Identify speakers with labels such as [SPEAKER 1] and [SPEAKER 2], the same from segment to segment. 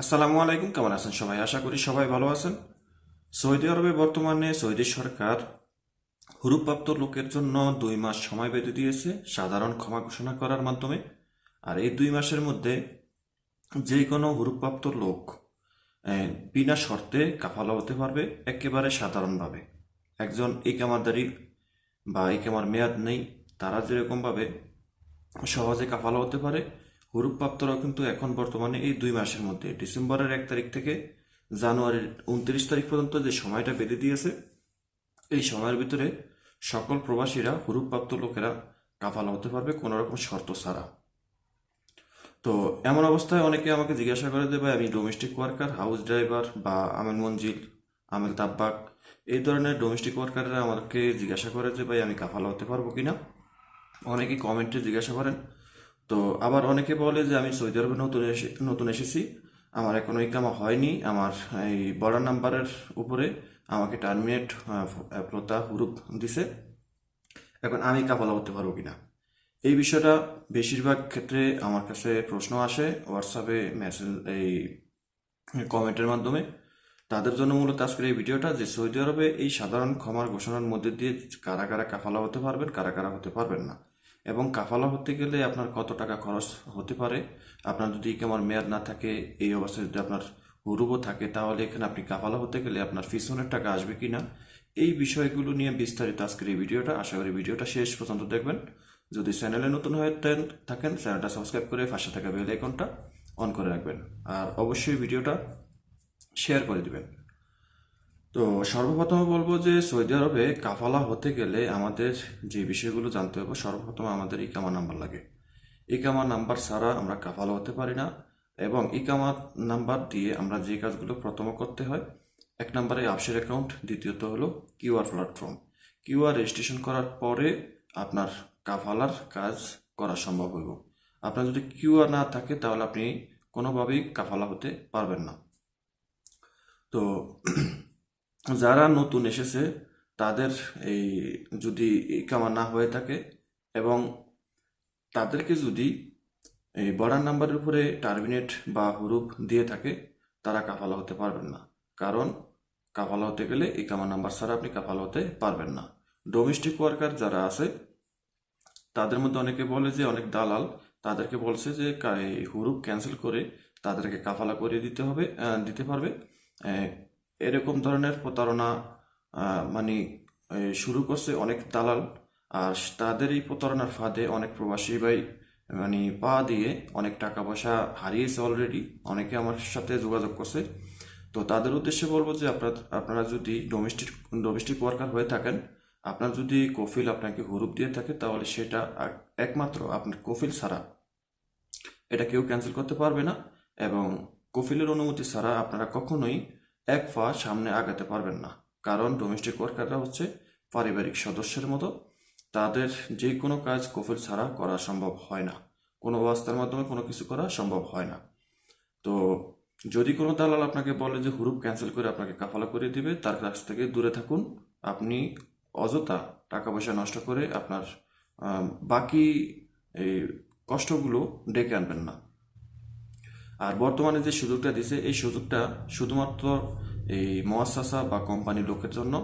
[SPEAKER 1] আসসালামু আলাইকুম, কেমন আছেন সবাই? আশা করি সবাই ভালো আছেন। সৌদি আরবে বর্তমানে সৌদি সরকার হুরুপ্রাপ্ত লোকের জন্য দুই মাস সময় বেঁধে দিয়েছে সাধারণ ক্ষমা ঘোষণা করার মাধ্যমে। আর এই দুই মাসের মধ্যে যে কোনো হুরুপ্রাপ্ত লোক বিনা শর্তে কাফালা হতে পারবে, একেবারে সাধারণভাবে। একজন ইকামাদারি বা ইকামার মেয়াদ নেই, তারা যেরকমভাবে সহজে কাফালা হতে পারে হুরুপ্রাপ্তরাও কিন্তু এখন বর্তমানে এই দুই মাসের মধ্যে, ডিসেম্বরের এক তারিখ থেকে জানুয়ারির উনত্রিশ তারিখ পর্যন্ত যে সময়টা বেঁধে দিয়েছে, এই সময়ের ভিতরে সকল প্রবাসীরা হুরুপ্রাপ্ত লোকেরা কাফালা হতে পারবে কোনো রকম শর্ত ছাড়া। তো এমন অবস্থায় অনেকে আমাকে জিজ্ঞাসা করে ভাই, আমি ডোমেস্টিক ওয়ার্কার হাউস ড্রাইভার বা আমেল মঞ্জিল আমেল তাব্বাক? এই ধরনের ডোমেস্টিক ওয়ার্কাররা আমাকে জিজ্ঞাসা করে যে, ভাই, আমি কাফালা হতে পারব কিনা? অনেকে কমেন্টে জিজ্ঞাসা করেন তো আবার অনেকে বলে যে আমি সৌদি আরবে নতুন এসে, নতুন এসেছি। আমার এখনও ইকামা হয়নি। আমার এই বর্ডার নাম্বারের উপরে আমাকে টার্মিনেট প্রতা হুরুপ দিছে। এখন আমি কাফালা হতে পারব কিনা? এই বিষয়টা বেশিরভাগ ক্ষেত্রে আমার কাছে প্রশ্ন আসে হোয়াটসঅ্যাপে মেসেজ এই কমেন্টের মাধ্যমে। তাদের জন্য মূলত আজকের এই ভিডিওটা যে সৌদি আরবে এই সাধারণ ক্ষমার ঘোষণার মধ্যে দিয়ে কারা কারা কাফালা হতে পারবেন, কারা কারা হতে পারবেন না। এবং কাফালা হতে গেলে আপনার কত টাকা খরচ হতে পারে? আপনার যদি কেমন মেয়াদ না থাকে, এই অবস্থায় যদি আপনার হুরুবও থাকে, তাহলে এখানে আপনি কাফালা হতে গেলে আপনার ফিসনের টাকা আসবে কি না এই বিষয়গুলো নিয়ে বিস্তারিত আজকের এই ভিডিওটা, আশা করি ভিডিওটা শেষ পর্যন্ত দেখবেন। যদি চ্যানেলে নতুন হয়ে থাকেন- চ্যানেলটা সাবস্ক্রাইব করে পাশে থাকা বেল আইকনটা অন করে রাখবেন। আর অবশ্যই ভিডিওটা শেয়ার করে দিবেন। তো সর্বপ্রথম বলব যে সৌদি আরবে কাফালা হতে গেলে আমাদের যে বিষয়গুলো জানতে হবে, সর্বপ্রথম আমাদের ইকামা নাম্বার লাগে। ইকামা নাম্বার ছাড়া আমরা কাফালা হতে পারি না এবং ইকামা নাম্বার দিয়ে আমরা যে কাজগুলো প্রথম করতে হয়, এক নম্বরে আপসের অ্যাকাউন্ট দ্বিতীয়ত হলো কিউআর প্ল্যাটফর্ম কিউআর রেজিস্ট্রেশন করার পরে আপনার কাফালার কাজ করা সম্ভব হইব। আপনার যদি কিউআর না থাকে, তাহলে আপনি কোনোভাবেই কাফালা হতে পারবেন না। তো যারা নতুন এসেছে, তাদের এই যদি ইকামা না হয়ে থাকে এবং তাদেরকে যদি এই বর্ডার নাম্বারের উপরে টার্মিনেট বা হুরুপ দিয়ে থাকে, তারা কাফালা হতে পারবেন না। কারণ কাফালা হতে গেলে এই ইকামা নাম্বার ছাড়া আপনি কাফালা হতে পারবেন না। ডোমেস্টিক ওয়ার্কার যারা আছে, তাদের মধ্যে অনেকে বলে যে, অনেক দালাল, তাদেরকে বলছে যে হুরুপ ক্যান্সেল করে তাদেরকে কাফালা করে দিতে হবে দিতে পারবে। এরকম ধরনের প্রতারণা মানে শুরু করছে অনেক দালাল। আর তাদের এই প্রতারণার ফাঁদে অনেক প্রবাসী ভাই মানে পা দিয়ে অনেক টাকা পয়সা হারিয়েছে অলরেডি অনেকে আমার সাথে যোগাযোগ করছে। তো তাদের উদ্দেশ্যে বলব যে আপনার, আপনারা যদি ডোমেস্টিক ডোমেস্টিক ওয়ার্কার হয়ে থাকেন, আপনার যদি কফিল আপনাকে হুরুপ দিয়ে থাকে, তাহলে সেটা একমাত্র আপনার কফিল ছাড়া। এটা কেউ ক্যান্সেল করতে পারবে না। এবং কফিলের অনুমতি ছাড়া আপনারা কখনোই এক পা সামনে আগাতে পারবেন না। কারণ ডোমেস্টিক ওয়ার্কাররা হচ্ছে পারিবারিক সদস্যের মতো। তাদের যে কোনো কাজ কফিল ছাড়া করা সম্ভব হয় না। কোনো অবস্থার মাধ্যমে কোনো কিছু করা সম্ভব হয় না। তো যদি কোনো দালাল আপনাকে বলে যে হুরুপ ক্যান্সেল করে আপনাকে কাফালা করে দিবে, তার কাছ থেকে দূরে থাকুন। আপনি অযথা টাকা পয়সা নষ্ট করে আপনার বাকি এই কষ্টগুলো ডেকে আনবেন না। আর বর্তমানে যে সুযোগটা দিছে এই সুযোগটা শুধুমাত্র এই মহাসাসা বা কোম্পানি লোকের জন্য।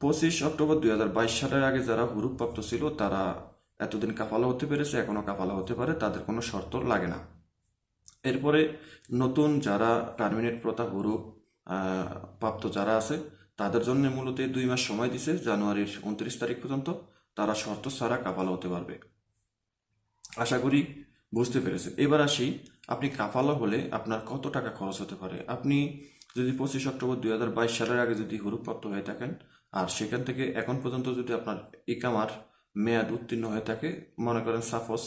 [SPEAKER 1] পঁচিশ অক্টোবর দুই হাজার বাইশ সালের আগে যারা হুরুপ্রাপ্ত ছিল তারা এতদিন কাফালা হতে পেরেছে এখনও কাফালা হতে পারে তাদের কোনো শর্ত লাগে না। এরপরে নতুন যারা টার্মিনেট প্রথা আহ, প্রাপ্ত যারা আছে তাদের জন্য মূলত দুই মাস সময় দিছে জানুয়ারির উনত্রিশ তারিখ পর্যন্ত তারা শর্ত ছাড়া কাফালা হতে পারবে। আশা করি বুঝতে পেরেছেন। এবার আসি আপনি কাফালা হলে আপনার কত টাকা খরচ হতে পারে? আপনি যদি পঁচিশ অক্টোবর দুই হাজার বাইশ সালের আগে যদি হুরুপ্রাপ্ত হয়ে থাকেন, আর সেখান থেকে এখন পর্যন্ত যদি আপনার ইকামার মেয়াদ উত্তীর্ণ হয়ে থাকে, মনে করেন সাপোজ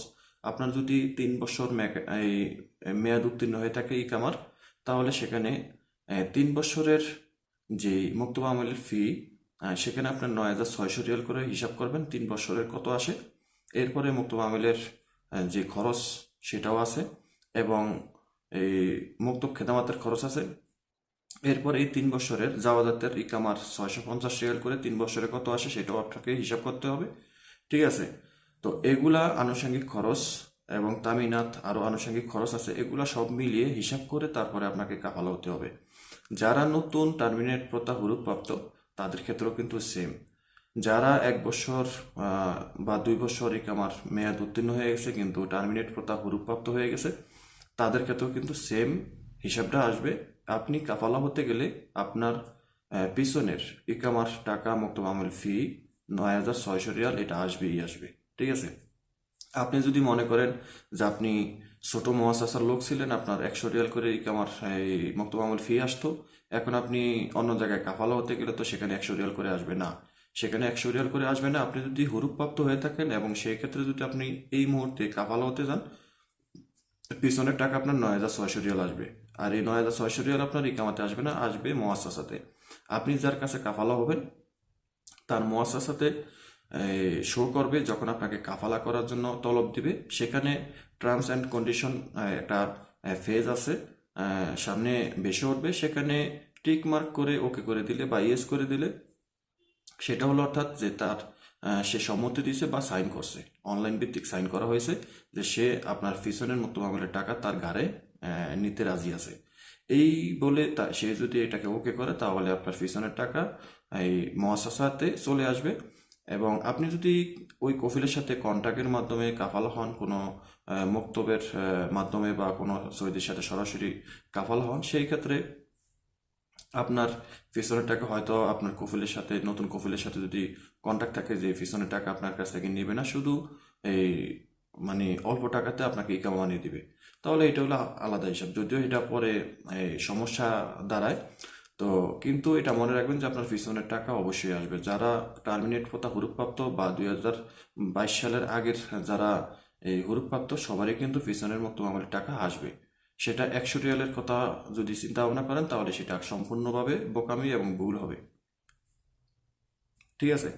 [SPEAKER 1] আপনার যদি তিন বছর এই মেয়াদ উত্তীর্ণ হয়ে থাকে ইকামার, তাহলে সেখানে তিন বছরের যে মুক্তব আমলের ফি সেখানে আপনার নয় হাজার ছয়শো রিয়াল করে হিসাব করবেন, তিন বছরের কত আসে? এরপরে মুক্তব আমেলের যে খরচ, সেটাও আছে। এবং এই মুক্তব খেদামাতের খরচ আছে। এরপর এই তিন বছরের জাওয়াজাতের ইকামার ছয়শো পঞ্চাশ রিয়াল করে তিন বছরে কত আসে সেটাও আপনাকে হিসাব করতে হবে। ঠিক আছে? তো এগুলা আনুষঙ্গিক খরচ এবং তামিনাত আরও আনুষঙ্গিক খরচ আছে। এগুলো সব মিলিয়ে হিসাব করে তারপরে আপনাকে কাফালা হতে হবে। যারা নতুন টার্মিনেট প্রথা হুরুপ্রাপ্ত তাদের ক্ষেত্রেও কিন্তু সেম যারা এক বছর বা দুই বছর ইকামার মেয়াদ উত্তীর্ণ হয়ে গেছে, কিন্তু টার্মিনেট প্রথা হুরুপ্রাপ্ত হয়ে গেছে, তাদের ক্ষেত্রেও কিন্তু সেম হিসাবটা আসবে। আপনি কাফালা হতে গেলে আপনার পিছনের ইকামার টাকা মুক্ত মামুল ফি নয় হাজার ছয়শো রিয়াল, এটা আসবেই আসবে। ঠিক আছে? আপনি যদি মনে করেন যে আপনি ছোট মহাশাসার লোক ছিলেন, আপনার একশো রিয়াল করে ইকামার এই মক্তবামল ফি আসতো, এখন আপনি অন্য জায়গায় কাফালা হতে গেলে তো সেখানে একশো রিয়াল করে আসবে না। সেখানে একশো রিয়াল করে আসবে না আপনি যদি হুরুপ্রাপ্ত হয়ে থাকেন এবং সেই ক্ষেত্রে যদি আপনি এই মুহূর্তে কাফালা হতে যান, পিছনের টাকা আপনার নয় হাজার ছয়শো রিয়াল আসবে। আর এই নয় হাজার ছয়শো রিয়াল আপনার ইকামাতে আসবে না, আসবে মহাশাসাতে আপনি যার কাছে কাফালা হবেন, তার মোয়াসাসাতে শো করবে, যখন আপনাকে কাফালা করার জন্য তলব দিবে। সেখানে টার্মস অ্যান্ড কন্ডিশন একটা ফেজ আছে। সামনে বেশি উঠবে। সেখানে টিক মার্ক করে ওকে করে দিলে বা ইয়েস করে দিলে সেটা হলো অর্থাৎ যে তার সে সম্মতি দিয়েছে বা সাইন করছে। অনলাইন ভিত্তিক সাইন করা হয়েছে যে সে আপনার পিছনের মতো মামলের টাকা তার ঘাড়ে নিতে রাজি আছে। এই বলে তা, সে যদি এটাকে ওকে করে, তাহলে আপনার পিছনের টাকা এই মহাসাসাতে চলে আসবে। এবং আপনি যদি ওই কফিলের সাথে কন্ট্যাক্টের মাধ্যমে কাফাল হন, কোনো মক্তবের মাধ্যমে বা কোনো সৌদির সাথে সরাসরি কাফাল হন, সেই ক্ষেত্রে আপনার পিছনের টাকা হয়তো আপনার কফিলের সাথে, নতুন কফিলের সাথে যদি কন্ট্যাক্ট থাকে যে পিছনের টাকা আপনার কাছ থেকে নেবে না, শুধু এই মানে অল্প টাকাতে আপনাকে ইকামা বানিয়ে দিবে। তাহলে এটা হলো আলাদা হিসাব। যদিও এটা পরে সমস্যা দাঁড়ায়, তো কিন্তু এটা মনে রাখবেন যে আপনার পিছনের টাকা অবশ্যই আসবে। যারা টার্মিনেট প্রথা হুরুপ্রাপ্ত বা দুই হাজার বাইশ সালের আগের যারা এই হুরুপ্রাপ্ত সবারই কিন্তু পিছনের মুক্ত মামলের টাকা আসবে। সেটা একশো রিয়ালের কথা যদি চিন্তা ভাবনা করেন, তাহলে সেটা সম্পূর্ণভাবে বোকামি এবং ভুল হবে। ঠিক আছে?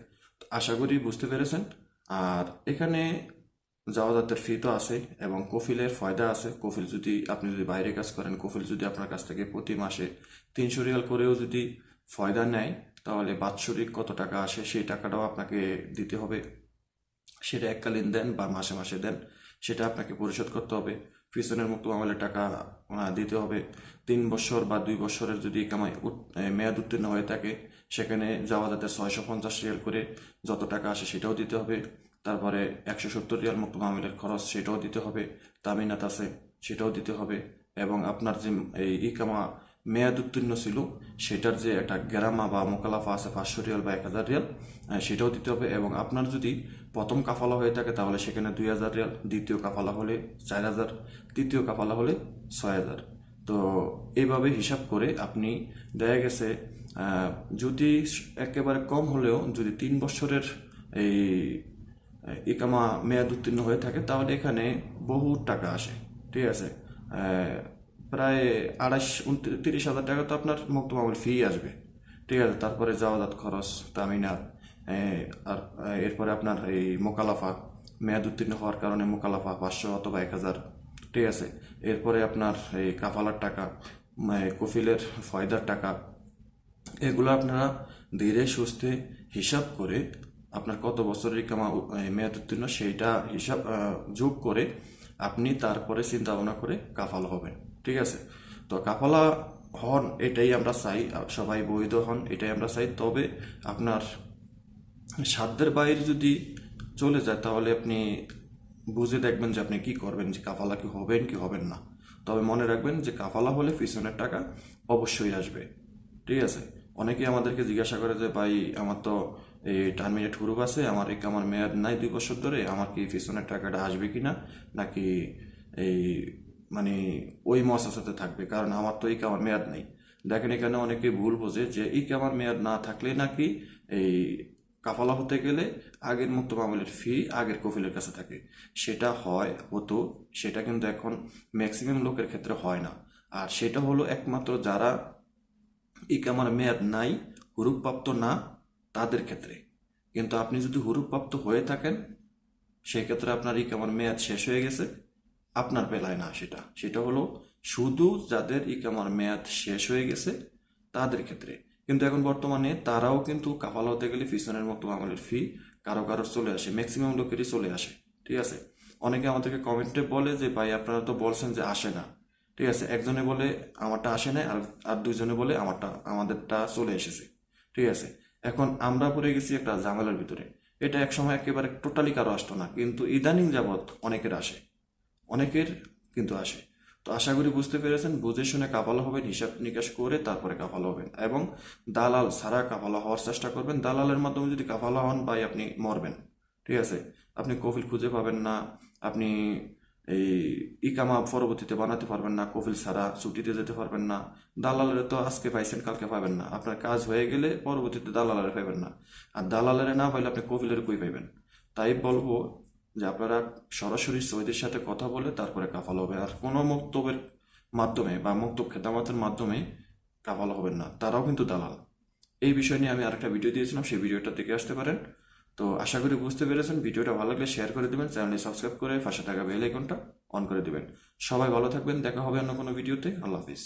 [SPEAKER 1] আশা করি বুঝতে পেরেছেন। আর এখানে জাওয়াজাতের ফি তো আছে এবং কফিলের ফয়দা আছে। কফিল যদি আপনি যদি বাইরে কাজ করেন, কফিল যদি আপনার কাছ থেকে প্রতি মাসে তিনশো রিয়াল করেও যদি ফয়দা নেয়, তাহলে বাৎসরিক কত টাকা আসে সেই টাকাটাও আপনাকে দিতে হবে। সেটা এককালীন দেন বা মাসে মাসে দেন, সেটা আপনাকে পরিশোধ করতে হবে। পিছনের আমলে টাকা দিতে হবে। তিন বছর বা দুই বছরের যদি কামাই মেয়াদ উত্তীর্ণ হয়ে থাকে, সেখানে যাওয়া যাতে ছয়শো পঞ্চাশ রিয়াল করে যত টাকা আসে সেটাও দিতে হবে। তারপরে একশো সত্তর রিয়াল মুক্ত মামলের খরচ সেটাও দিতে হবে। তামিনাত আছে, সেটাও দিতে হবে। এবং আপনার যে, এই ইকামা মেয়াদ উত্তীর্ণ ছিল, সেটার যে একটা গ্রামা বা মোকালাফা আছে, পাঁচশো রিয়াল বা এক হাজার রিয়াল সেটাও দিতে হবে এবং আপনার যদি প্রথম কাফালা হয়ে থাকে, তাহলে সেখানে দুই হাজার রিয়াল, দ্বিতীয় কাফালা হলে চার হাজার, তৃতীয় কাফালা হলে ছয় হাজার। তো এইভাবে হিসাব করে আপনি, দেখা গেছে যদি একেবারে কম হলেও যদি তিন বছরের এই ইকামা মেয়াদ উত্তীর্ণ হয়ে থাকে, তাহলে এখানে বহু টাকা আসে, ঠিক আছে? প্রায় আড়াইশ উনত্রিশ হাজার টাকা তো আপনার মুক্ত মামুল ফি আসবে। ঠিক আছে, তারপরে জাওয়াজাত খরচ, তামিনাত আর এরপরে আপনার এই মোকালাফা, মেয়াদ উত্তীর্ণ হওয়ার কারণে মোকালাফা পাঁচশো অথবা এক হাজার, ঠিক আছে। এরপরে আপনার এই কাফালার টাকা কফিলের ফয়দার টাকা, এগুলো আপনারা ধীরে সুস্থে হিসাব করে আপনার কত বছরের কামা মেয়াদ উত্তীর্ণ, সেইটা হিসাব যোগ করে আপনি তারপরে চিন্তা ভাবনা করে কাফাল হবেন। ঠিক আছে? তো কাফালা হন, এটাই আমরা চাই সবাই বৈধ হন, এটাই আমরা চাই। তবে আপনার সাধ্যের বাইরে যদি চলে যায়, তাহলে আপনি বুঝে দেখবেন যে আপনি কি করবেন, যে কাফালা কি হবেন কি হবেন না। তবে মনে রাখবেন যে কাফালা হলে পিছনের টাকা অবশ্যই আসবে। ঠিক আছে? অনেকেই আমাদেরকে জিজ্ঞাসা করে যে, ভাই, আমার তো এই টার্মিনেট হুরুপ আছে, আমার এই আমার মেয়াদ নাই দুই বছর ধরে, আমার কি পিছনের টাকাটা আসবে কিনা? নাকি এই মানে ওই মহাসাসাতে থাকবে, কারণ আমার তো এই আমার মেয়াদ নেই। দেখেন এখানে অনেকে ভুল বোঝে যে এই আমার মেয়াদ না থাকলে নাকি এই কাফালা হতে গেলে আগের মুক্ত মামলের ফি আগের কফিলের কাছে থাকে। সেটা হয়, হতো, সেটা কিন্তু এখন ম্যাক্সিমাম লোকের ক্ষেত্রে হয় না। আর সেটা হলো একমাত্র যারা ইকামার মেয়াদ নাই হুরুপ্রাপ্ত না, তাদের ক্ষেত্রে। কিন্তু আপনি যদি হুরুপ্রাপ্ত হয়ে থাকেন, সেক্ষেত্রে আপনার ইকামার মেয়াদ শেষ হয়ে গেছে। আপনার বেলায় না সেটা। সেটা হলো শুধু যাদের ইকামার মেয়াদ শেষ হয়ে গেছে, তাদের ক্ষেত্রে। কিন্তু এখন বর্তমানে তারাও কিন্তু কাফালা হতে গেলে পিছনের মতো আমলের ফি কারও কারও চলে আসে ম্যাক্সিমাম লোকেরই চলে আসে। ঠিক আছে? অনেকে আমাদেরকে কমেন্টে বলে যে, ভাই, আপনারা তো বলছেন যে আসে না। ঠিক আছে? একজনে বলে, আমারটা আসে না আর আর দুইজনে বলে, আমারটা, আমাদেরটা চলে এসেছে। ঠিক আছে? এখন আমরা পড়ে গেছি একটা ঝামেলার ভিতরে। এটা একসময় একেবারে টোটালি কারও আসতো না। কিন্তু ইদানিং যাবৎ অনেকের আসে। অনেকের কিন্তু আসে। তো আশা করি বুঝতে পেরেছেন, বুঝে শুনে কাফালা হবেন হিসাব নিকাশ করে তারপরে কাফালা হবেন এবং দালাল ছাড়া কাফালা হওয়ার চেষ্টা করবেন। দালালের মাধ্যমে যদি কাফালা হন, ভাই, আপনি মরবেন। ঠিক আছে? আপনি কফিল খুঁজে পাবেন না। আপনি এই ইকামা পরবর্তীতে বানাতে পারবেন না। কফিল ছাড়া ছুটিতে যেতে পারবেন না। দালালের তো আজকে পাইছেন, কালকে পাবেন না। আপনার কাজ হয়ে গেলে পরবর্তীতে দালালের পাবেন না। আর দালালের না পাইলে আপনি কফিলের কই পাইবেন? তাই বলব যে আপনারা সরাসরি সৌদির সাথে কথা বলে তারপরে কাফাল হবে আর কোনো মক্তবের মাধ্যমে বা মক্তব খেদামতের মাধ্যমে কাফাল হবেন না। তারাও কিন্তু দালাল। এই বিষয় নিয়ে আমি আরেকটা ভিডিও দিয়েছিলাম, সেই ভিডিওটা দেখে আসতে পারেন। তো আশা করি বুঝতে পেরেছেন ভিডিওটা ভালো লাগলে শেয়ার করে দেবেন চ্যানেলটি সাবস্ক্রাইব করে পাশে থাকা বেল আইকনটা অন করে দেবেন। সবাই ভালো থাকবেন, দেখা হবে অন্য কোনো ভিডিওতে আল্লাহ হাফিজ।